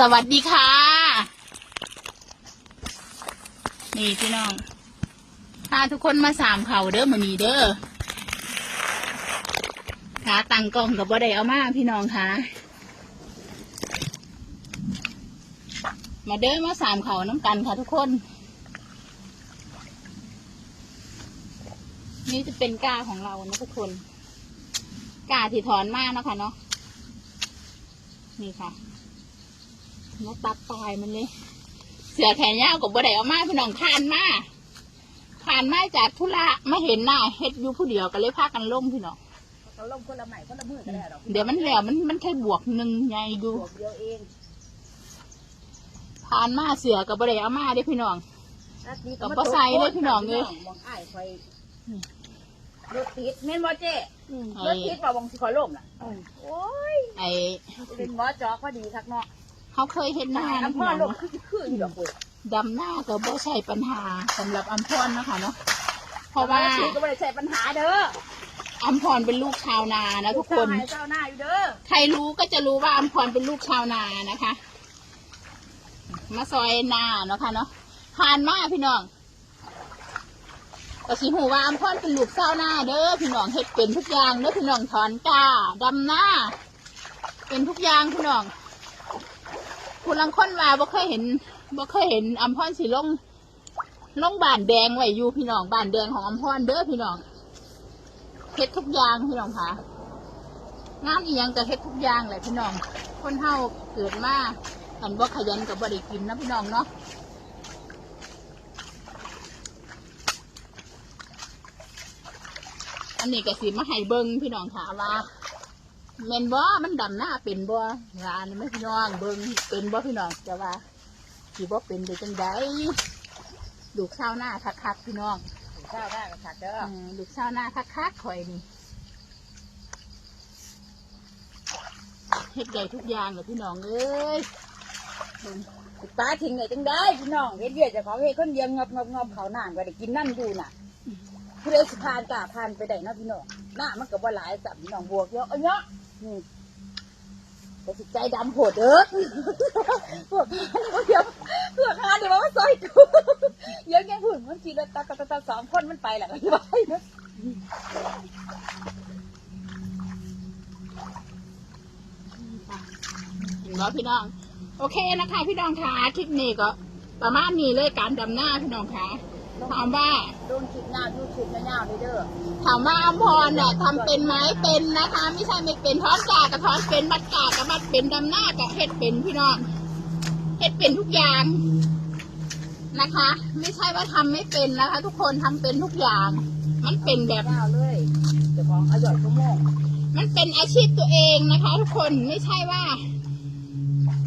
สวัสดีค่ะ นี่พี่น้องพาทุกคนมาสามเขาเด้อมือนี้เด้อขาตังกล้องกับบ่ได้เอามาพี่น้องค่ะมาเด้อมาสามเขาน้ำกันค่ะทุกคน นี่จะเป็นกาของเรานะทุกคนกาที่ถอนมากนาะคะเนาะนี่ค่ะ มาตัดปลายมันเลยเสือแขนยาวกับบ่ได้เอามาพี่น้องผ่านมาผ่านมาจากธุระมาเห็นหน้าเฮ็ดอยู่ผู้เดียวก็เลยพากันลงพี่น้องเขาลงคนละใหม่คนละมือก็ได้หรอกเดี๋ยวมันแล้วมันมันแค่บวกหนึ่งไงอยู่บวกเดียวเองผ่านมาเสือกับบ่ได้เอามาเด้อพี่น้องนัดนี้กับบ่ใส่เลยพี่น้องเอ้ยมองอ้ายไฟอืมรถติดแม่นบ่เจ๊ไอ้รถติดบ่วงสิขอล่มน่ะโอ้ยไอ้เป็นหมอจอกพอดีทักเนาะ เขาเคยเห็นหน้านะน้ำพี่พ่อน้องลงเนาะคือคืออยู่ดอกเว้ยดำหน้าก็บ่ใช่ปัญหาสำหรับอัมพรนะคะเนาะเพราะว่าชีก็ไม่ได้ใส่ปัญหาเด้ออัมพรเป็นลูกชาวนานะทุกคนเจ้าหายเจ้าหน้าอยู่เด้อใครรู้ก็จะรู้ว่าอัมพรเป็นลูกชาวนานะคะ มาซอยนาเนาะค่ะเนาะผ่านมาพี่น้องก็สิหูว่าอัมพรเป็นลูกชาวนาเด้อพี่น้องเฮ็ดเป็นทุกอย่างเด้อพี่น้องถอนกาดำหน้า เป็นทุกอย่างพี่น้อง คุณลังค้นว่าบ่เคยเห็นบ่เคยเห็นอัมพรสิลงลงบานแดงไว้อยู่พี่น้องบานแดงของอัมพรเด้อพี่น้องเฮ็ดทุกอย่างพี่น้องค่ะงานอีหยังก็เฮ็ดทุกอย่างแหละพี่น้อง คนเฮาเกิดมาอันบ่ขยันกับบ่ได้กินนะพี่น้องเนาะอันนี้ก็สิมาให้เบิ่งพี่น้องค่ะว่า แม่นบ่มันดำหน้าเป็นบ่งานนี่แม่พี่น้องเบิ่งเป็นบ่พี่น้องจะว่าสิบ่เป็นได้จังไดลูกชาวนาคักๆพี่น้องเจ้าได้ก็ขาดเด้ออืมลูกชาวนาคักๆข่อยนี่เฮ็ดได้ทุกอย่างเลยพี่น้องเอ้ยเบิ่งป้าทิ้งเลยจังได้พี่น้องเฮ็ดเวียดเจะของเฮ็ดคนเดียวงอบงอบงอบเขาหนานก็ได้กินนั่นดูน่ะผู้ใดสิผ่านกล้าผ่านไปได้เนาะพี่น้องหน้ามันก็บ่หลายสับพี่น้องบวกเยอะเอาเนาะอืม แต่สิใจดำโหดเด้อพวกงาเดี๋ยวพวกงานเดี๋ยวมาซอยกูเยอะแยะหุ่นมันขี่รถตาตาตาตาสองคนมันไปแหละก็ไปเนาะเห็นบ่พี่น้อง โอเคนะคะ พี่น้องคะคลิปนี้ก็ประมาณนี้เลยการดำหน้าพี่น้องคะ ถามว่าโดนขีดหน้าดูขีดหน้าเลยเด้อถามว่าอัมพรเนี่ยทำเป็นไหมเป็นนะคะ ไม่ใช่ไม่เป็นท้อนกากับท้อนเป็นมัดกากับมัดเป็นดำหน้ากับเฮ็ดเป็นพี่น้องเฮ็ดเป็นทุกอย่างนะคะ ไม่ใช่ว่าทำไม่เป็นนะคะ ทุกคนทำเป็นทุกอย่าง มันเป็นแบบหน้าเลยเจ้าของอร่อยชั่วโมงมันเป็นอาชีพตัวเองนะคะ ทุกคนไม่ใช่ว่า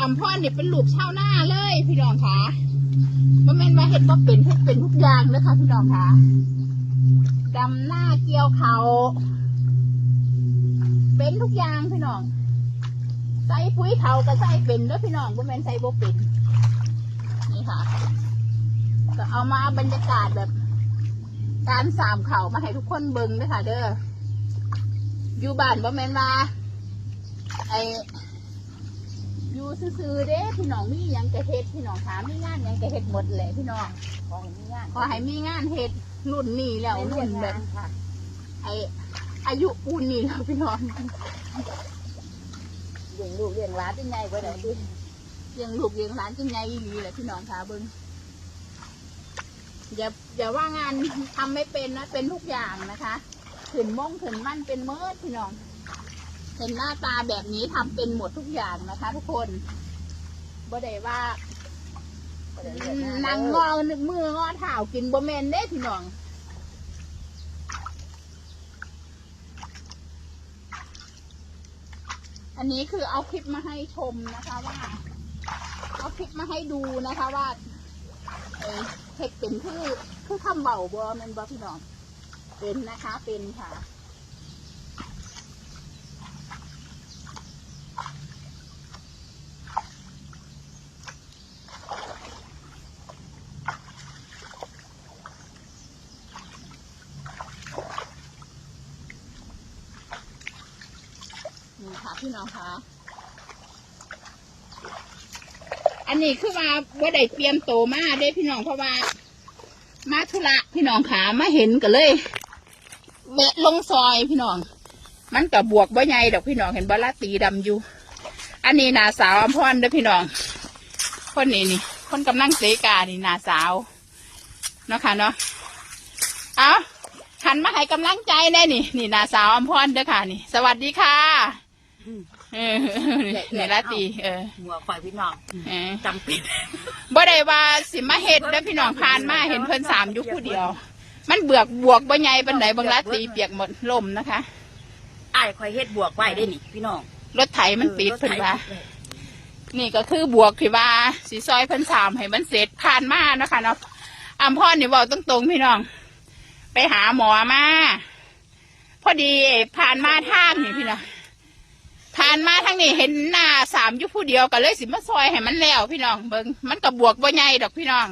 อัมพรเนี่ยเป็นลูกชาวนาเลยพี่น้องคะ มันเป็นว่าเห็ดว่าเป็นเห็ดเป็นทุกอย่างเลยค่ะพี่น้องคะดำหน้าเกี่ยวเขาเป็นทุกอย่างพี่น้อง ใส่ปุ๋ยเขาก็ใส่เป็นแล้วพี่น้องบ่แม่นใส่บ่เป็นนี่ค่ะ ก็เอามาบรรยากาศแบบ การสามเขามาให้ทุกคนเบิ่งเลยค่ะ เด้ออยู่บ้านบ่แม่นว่าไอ ซื่อๆเด้พี่น้องมีหยังจะเฮ็ดพี่น้องถามมีงานหยังจะเฮ็ดหมดแหละพี่น้องของนี่งานขอให้มีงานเฮ็ดรุ่นนี้แล้วไม่เรีรุ่ยนนแบแบบบค่ะไออายุปูนนี่แล้วพี่น้องเลี้ยงลูกเลี้ยงหลานเป็นไงไว้ไหนดิเลี้ยงลูกเลี้ยงหลานจังไงอีหลีแหละพี่น้องค่ะเบิ่งอย่าอย่าว่างานทำไม่เป็นนะเป็นทุกอย่างนะคะถึงม่งถึงมั่นเป็นเมิดพี่น้อง เห็นหน้าตาแบบนี้ทำเป็นหมดทุกอย่างนะคะ ทุกคนบ่ได้ว่านางงอนึกมืองอเท้ากินบ่แมนเด้พี่น้องอันนี้คือเอาคลิปมาให้ชมนะคะว่า เอาคลิปมาให้ดูนะคะว่าเอ่อเห็ดเป็นคือคือคำเบาบ่แมนบ่พี่น้องเป็นนะคะเป็นค่ะ นี่ค่ะพี่น้องคะอันนี้คือว่าว่าได้เตรียมโตมาเด้พี่น้องเพราะว่า มาธุระพี่น้องขามาเห็นก็เลยแวะลงซอยพี่น้อง มันกับบวกบ่ใหญ่ดอกพี่น้องเห็นบลาตีดำอยู่ อันนี้นาสาวอมพรเด้อพี่น้อง คนนี้นี่ คนกำลังเสกานี่นาสาวเนาะค่ะเนาะเอาหันมาให้กำลังใจแน่นี่ นี่นาสาวอมพรเด้อค่ะนี่ สวัสดีค่ะ เออนี่ลาตีเออหัวฝ่ายพี่น้องเออจำเป็นบ่ได้ว่าสิมาเฮ็ดแล้วพี่น้องผ่านมาเห็นเพิ่นสามยุคผู้เดียว มันเบือกบวกบ่ใหญ่ปานใดบางลาตีเปียกหมดลมนะคะอ้ายคอยเฮ็ดบวกไว้ได้นี่พี่น้องรถไถมันติดเพิ่นว่านี่ก็คือบวกที่ว่าสีซอยเพิ่นสามให้มันเสร็จผ่านมาเนาะคะเนาะอำพ่อนี่บอกตรงๆพี่น้อง ไปหาหมอมาพอดีผ่านมาทางนี่พี่น้อง ผ่านมาทางนี้เห็นหน้าสามอยุผู้เดียวก็เลยสิมาซอยให้มันแล้วพี่น้องเบิงมันก็บวกบ่ใหญ่ดอกพี่น้อง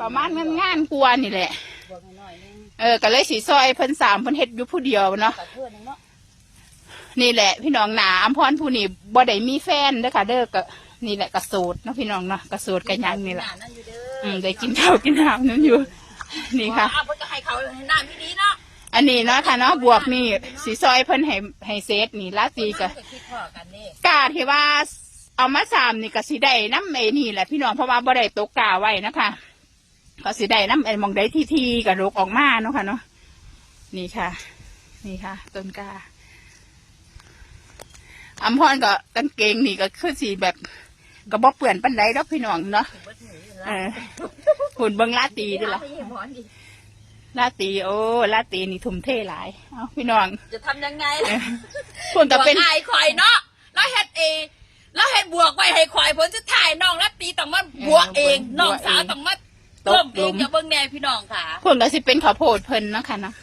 ประมาณงานงานกลัวนี่แหละบวกน้อยนึงเออก็เลยสีซอยเพิ่นสามเพิ่นเฮ็ดอยู่ผู้เดียวเนาะตัดเพื่อนนึงเนาะนี่แหละ พี่น้องหนาอัมพรผู้นี่บ่ได้มีแฟนเด้อค่ะเด้อก็นี่แหละกระโสดเนาะพี่น้องเนาะกระโสดกันยังนี่แหละ นั่นอยู่เด้ออืมได้กินข้าวกินน้ำนั่นอยู่ นี่ค่ะอ้าวเพิ่นก็ให้เขาหน้ำพี่ดีเนะ อันนี้เนาะค่ะเนาะบวกนี่สีซอยเพิ่นให้ให้เซตนี่ลาตีก็เพิ่นคิดพ่อกันนี่กาที่ว่าเอามาสามนี่ก็สิได้น้ำไอ้นี่แหละพี่น้องเพราะว่าบ่ได้ตกกาไว้นะคะก็สิได้น้ำไอ้มองได้ที่ทีๆกับรกออกมาเนาะค่ะเนาะนี่ค่ะ นี่ค่ะ ต้นกาอัมพรก็กางเกงนี่ก็คือสีแบบก็บ่เปื่อนปันใดดอกพี่น้องเนาะเออหุ่นเบิงลาตีด้วยหมอ ลาตีโอ้ลาตีนี่ทุ่มเทหลาย เอาพี่น้อง จะทำยังไงเออคุณก็เป็นบวกอ้ายคอยเนาะแล้วเฮ็ดเองแล้วเฮ็ดบวกไว้ให้คอยผลสุดท้ายน้องรัตตีต้องมาบวกเองน้องสาวต้องมาเพิ่มเองอย่าเบิ่งแน่พี่น้องค่ะเพิ่นก็สิเป็นข้าวโพดเพิ่นเนาะค่ะเนาะ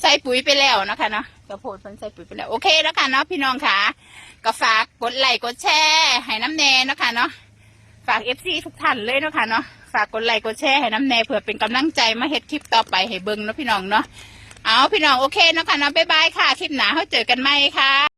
ใส่ปุ๋ยไปแล้วเนาะคะเนาะข้าวโพดเพิ่นใส่ปุ๋ยไปแล้ว โอเคแล้วค่ะเนาะพี่น้องค่ะ ก็ฝากกดไลค์กดแชร์ให้น้ำแน่เนาะค่ะเนาะฝากเอฟซีทุกท่านเลยเนาะค่ะเนาะ ฝากกดไลค์กดแชร์ให้น้ำแน่เผื่อเป็นกำลังใจมาเฮ็ดคลิปต่อไปให้เบิ่งเนาะพี่น้องเนาะเอาพี่น้องโอเคเนาะค่ะเนาะบ๊ายบายค่ะ คลิปหนาเขาเจอกันใหม่ค่ะ